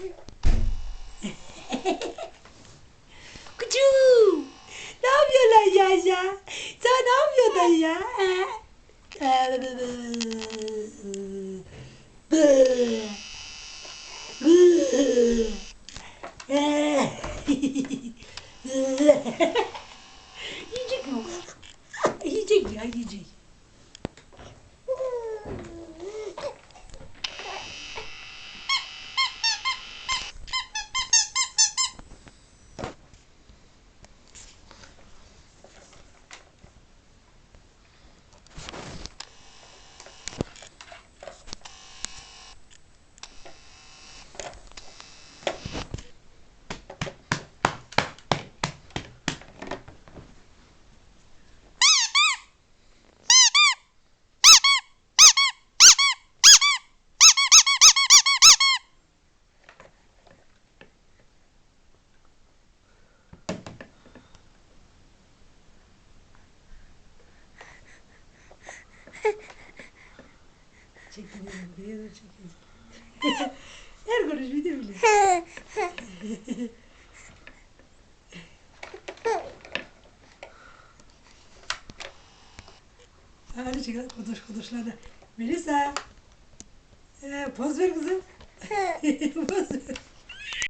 Kucuğum. Ne yapıyorlar ya ya? Sen ne yapıyorsun ya? yiyecek mi? yiyecek ya yiyecek. Çekiyorum buraya da çekiyorum. Her konuş bilir bile. Hadi çıkalım kuduş kuduşlarda. Melisa. Ee, poz ver kızım. poz ver.